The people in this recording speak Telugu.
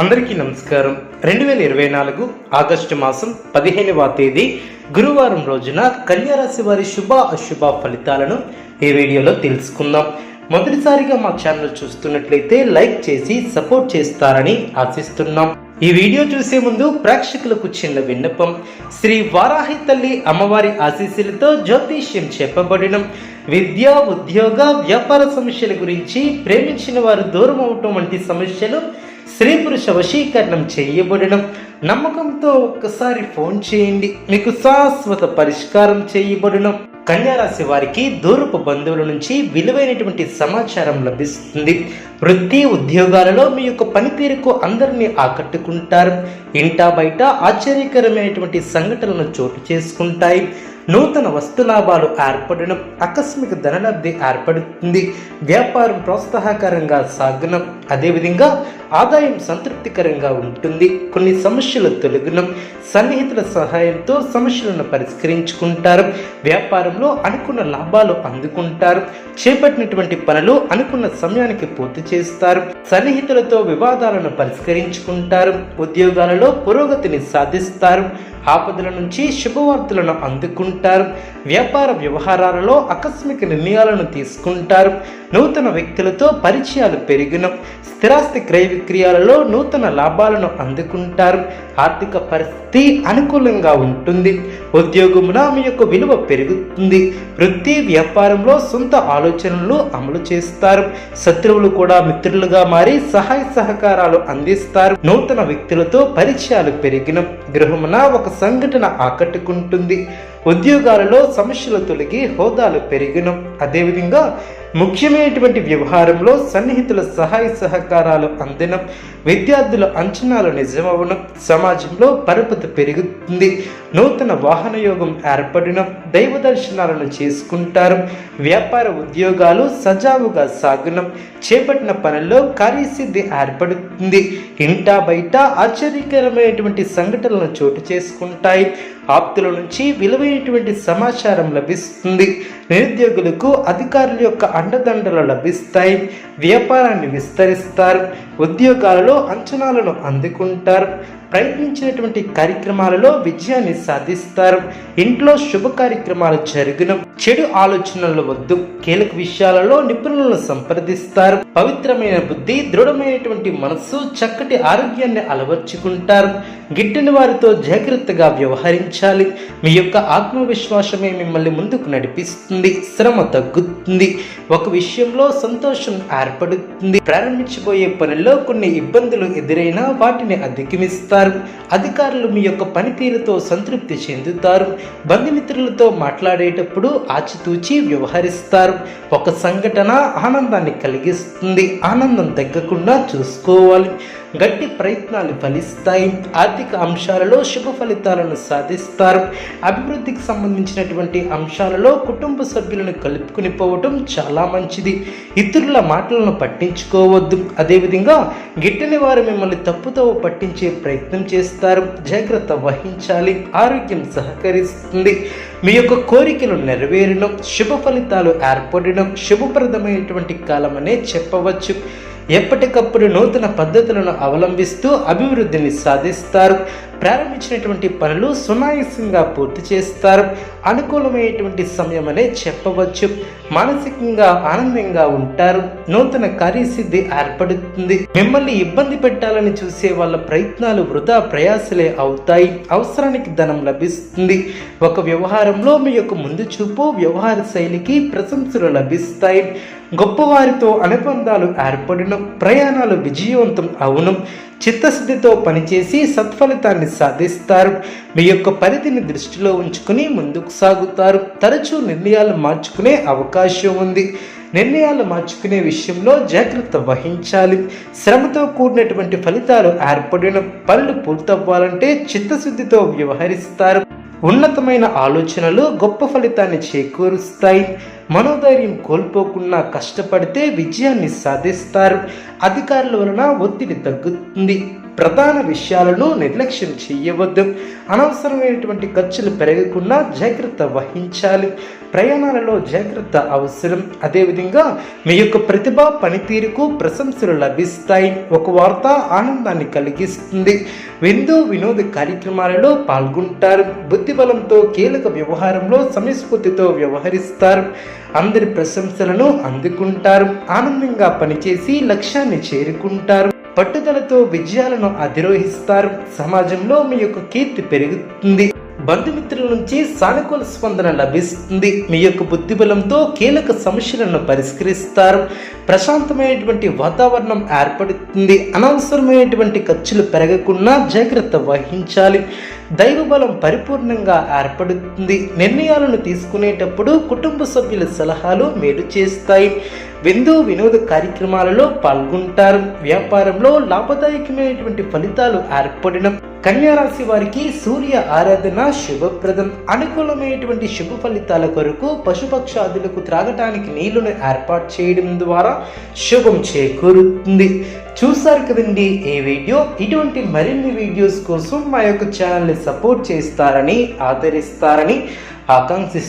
అందరికీ నమస్కారం. రెండు వేల ఇరవై నాలుగు ఆగస్టు మాసం పదిహేనవ తేదీ గురువారం రోజున కన్యారాశి వారి శుభ అశుభ ఫలితాలను ఈ వీడియోలో తెలుసుకుందాం. మొదటిసారిగా మా ఛానల్ చూస్తున్నట్లయితే లైక్ చేసి సపోర్ట్ చేస్తారని ఆశిస్తున్నాం. ఈ వీడియో చూసే ముందు ప్రేక్షకులకు చిన్న విన్నపం. శ్రీ వారాహి తల్లి అమ్మవారి ఆశీస్సులతో జ్యోతిష్యం చెప్పబడిన. విద్య ఉద్యోగ వ్యాపార సమస్యల గురించి ప్రేమించిన వారు దూరం అవటం వంటి సమస్యలు స్త్రీ పురుష వశీకరణం చేయబడడం. నమ్మకంతో ఒక్కసారి ఫోన్ చేయండి. మీకు శాశ్వత పరిష్కారం చేయబడడం. కన్యారాశి వారికి దూరపు బంధువుల నుంచి విలువైనటువంటి సమాచారం లభిస్తుంది. వృత్తి ఉద్యోగాలలో మీ యొక్క పనితీరుకు అందరినీ ఆకట్టుకుంటారు. ఇంటా బయట ఆశ్చర్యకరమైనటువంటి సంఘటనలు చోటు చేసుకుంటాయి. నూతన వస్తులాభాలు ఏర్పడడం ఆకస్మిక ధనలబ్ధి ఏర్పడుతుంది. వ్యాపారం ప్రోత్సాహకరంగా సాగడం అదేవిధంగా ఆదాయం సంతృప్తికరంగా ఉంటుంది. కొన్ని సమస్యలు తొలగడం సన్నిహితుల సహాయంతో సమస్యలను పరిష్కరించుకుంటారు. వ్యాపారంలో అనుకున్న లాభాలు అందుకుంటారు. చేపట్టినటువంటి పనులు అనుకున్న సమయానికి పూర్తి చేస్తారు. సన్నిహితులతో వివాదాలను పరిష్కరించుకుంటారు. ఉద్యోగాలలో పురోగతిని సాధిస్తారు. ఆపదల నుంచి శుభవార్తలను అందుకుంటారు. వ్యాపార వ్యవహారాలలో ఆకస్మిక నిర్ణయాలను తీసుకుంటారు. నూతన వ్యక్తులతో పరిచయాలు పెరిగిన. స్థిరాస్తి క్రయ విక్రయాలలో నూతన లాభాలను అందుకుంటారు. ఆర్థిక పరిస్థితి అనుకూలంగా ఉంటుంది. ఉద్యోగమున మీ యొక్క విలువ పెరుగుతుంది. వృత్తి వ్యాపారంలో సొంత ఆలోచనలు అమలు చేస్తారు. శత్రువులు కూడా మిత్రులుగా మారి సహాయ సహకారాలు అందిస్తారు. నూతన వ్యక్తులతో పరిచయాలు పెరిగిన. గృహమున ఒక సంఘటన ఆకట్టుకుంటుంది. ఉద్యోగాలలో సమస్యలు తొలగి హోదాలు పెరిగిన. అదేవిధంగా ముఖ్యమైనటువంటి వ్యవహారంలో సన్నిహితుల సహాయ సహకారాలు అందడం విద్యార్థుల అంచనాలు నిజమవడం సమాజంలో పరపతి పెరుగుతుంది. నూతన వాహన యోగం ఏర్పడడం దైవ దర్శనాలను చేసుకుంటారు. వ్యాపార ఉద్యోగాలు సజావుగా సాగడం చేపట్టిన పనుల్లో కార్యసిద్ధి ఏర్పడుతుంది. ఇంటా బయట ఆశ్చర్యకరమైనటువంటి సంఘటనలను చోటు చేసుకుంటాయి. ఆప్తుల నుంచి విలువైనటువంటి సమాచారం లభిస్తుంది. నిరుద్యోగులకు అధికారుల యొక్క అండదండలు లభిస్తాయి వ్యాపారాన్ని విస్తరిస్తారు ఉద్యోగాలలో అంచనాలను అందుకుంటారు ప్రయత్నించినటువంటి కార్యక్రమాలలో విజయాన్ని సాధిస్తారు. ఇంట్లో శుభ కార్యక్రమాలు జరిగిన చెడు ఆలోచనలు వద్దు కీలక విషయాలలో నిపుణులను సంప్రదిస్తారు. పవిత్రమైన బుద్ధి దృఢమైనటువంటి మనస్సు చక్కటి ఆరోగ్యాన్ని అలవర్చుకుంటారు. గిట్టిన వారితో జాగ్రత్తగా వ్యవహరించాలి. మీ యొక్క ఆత్మవిశ్వాసమే మిమ్మల్ని ముందుకు నడిపిస్తుంది. శ్రమ తగ్గుతుంది ఒక విషయంలో సంతోషం ఏర్పడుతుంది. ప్రారంభించబోయే పనిలో కొన్ని ఇబ్బందులు ఎదురైనా వాటిని అధిగమిస్తారు. అధికారులు మీ యొక్క పనితీరుతో సంతృప్తి చెందుతారు. బంధుమిత్రులతో మాట్లాడేటప్పుడు ఆచితూచి వ్యవహరిస్తారు. ఒక సంఘటన ఆనందాన్ని కలిగిస్తుంది. ఆనందం తగ్గకుండా చూసుకోవాలి. గట్టి ప్రయత్నాలు ఫలిస్తాయి. ఆర్థిక అంశాలలో శుభ ఫలితాలను సాధిస్తారు. అభివృద్ధికి సంబంధించినటువంటి అంశాలలో కుటుంబ సభ్యులను కలుపుకుని పోవటం చాలా మంచిది. ఇతరుల మాటలను పట్టించుకోవద్దు. అదేవిధంగా గిట్టని వారు మిమ్మల్ని తప్పుతో పట్టించే ప్రయత్నం చేస్తారు. జాగ్రత్త వహించాలి. ఆరోగ్యం సహకరిస్తుంది. మీ యొక్క కోరికలు నెరవేరడం శుభ ఫలితాలు ఏర్పడడం శుభప్రదమైనటువంటి కాలమనే చెప్పవచ్చు. ఎప్పటికప్పుడు నూతన పద్ధతులను అవలంబిస్తూ అభివృద్ధిని సాధిస్తారు. ప్రారంభించినటువంటి పనులు సునాయాసంగా పూర్తి చేస్తారు. అనుకూలమైనటువంటి సమయం అనే చెప్పవచ్చు. మానసికంగా ఆనందంగా ఉంటారు. నూతన కార్యసిద్ధి ఏర్పడుతుంది. మిమ్మల్ని ఇబ్బంది పెట్టాలని చూసే వాళ్ళ ప్రయత్నాలు వృధా ప్రయాసలే అవుతాయి. అవసరానికి ధనం లభిస్తుంది. ఒక వ్యవహారంలో మీ యొక్క ముందు చూపు వ్యవహార శైలికి ప్రశంసలు లభిస్తాయి. గొప్పవారితో అనుబంధాలు ఏర్పడిన ప్రయాణాలు విజయవంతం అవును. చిత్తశుద్ధితో పనిచేసి సత్ఫలితాన్ని సాధిస్తారు. మీ యొక్క పరిధిని దృష్టిలో ఉంచుకుని ముందుకు సాగుతారు. తరచూ నిర్ణయాలు మార్చుకునే అవకాశం ఉంది. నిర్ణయాలు మార్చుకునే విషయంలో జాగ్రత్త వహించాలి. శ్రమతో కూడినటువంటి ఫలితాలు ఏర్పడిన పనులు పూర్తవ్వాలంటే చిత్తశుద్ధితో వ్యవహరిస్తారు. ఉన్నతమైన ఆలోచనలు గొప్ప ఫలితాన్ని చేకూరుస్తాయి. మనోధైర్యం కోల్పోకుండా కష్టపడితే విజయాన్ని సాధిస్తారు. అధికారుల వలన ఒత్తిడి తగ్గుతుంది. ప్రధాన విషయాలను నిర్లక్ష్యం చేయవద్దు. అనవసరమైనటువంటి ఖర్చులు పెరగకుండా జాగ్రత్త వహించాలి. ప్రయాణాలలో జాగ్రత్త అవసరం. అదేవిధంగా మీ యొక్క ప్రతిభ పనితీరుకు ప్రశంసలు లభిస్తాయి. ఒక వార్త ఆనందాన్ని కలిగిస్తుంది. విందు వినోద కార్యక్రమాలలో పాల్గొంటారు. బుద్ధిబలంతో కీలక వ్యవహారంలో సమయస్ఫూర్తితో వ్యవహరిస్తారు. అందరి ప్రశంసలను అందుకుంటారు. ఆనందంగా పనిచేసి లక్ష్యాన్ని చేరుకుంటారు. పట్టుదలతో విజయాలను అధిరోహిస్తారు. సమాజంలో మీ యొక్క కీర్తి పెరుగుతుంది. బంధుమిత్రుల నుంచి సానుకూల స్పందన లభిస్తుంది. మీ యొక్క బుద్ధిబలంతో కీలక సమస్యలను పరిష్కరిస్తారు. ప్రశాంతమైనటువంటి వాతావరణం ఏర్పడుతుంది. అనవసరమైనటువంటి ఖర్చులు పెరగకుండా జాగ్రత్త వహించాలి. దైవబలం పరిపూర్ణంగా ఏర్పడుతుంది. నిర్ణయాలను తీసుకునేటప్పుడు కుటుంబ సభ్యుల సలహాలు మేలు చేస్తాయి. విందు వినోద కార్యక్రమాలలో పాల్గొంటారు. వ్యాపారంలో లాభదాయకమైనటువంటి ఫలితాలు ఏర్పడడం. కన్యారాశి వారికి సూర్య ఆరాధన శుభప్రదం. అనుకూలమైనటువంటి శుభ ఫలితాల కొరకు పశుపక్షాదులకు త్రాగటానికి నీళ్ళను ఏర్పాటు చేయడం ద్వారా శుభం చేకూరుతుంది. చూసారు కదండి ఈ వీడియో? ఇటువంటి మరిన్ని వీడియోస్ కోసం మా యొక్క ఛానల్ని సపోర్ట్ చేస్తారని ఆదరిస్తారని ఆకాంక్షిస్తున్నాను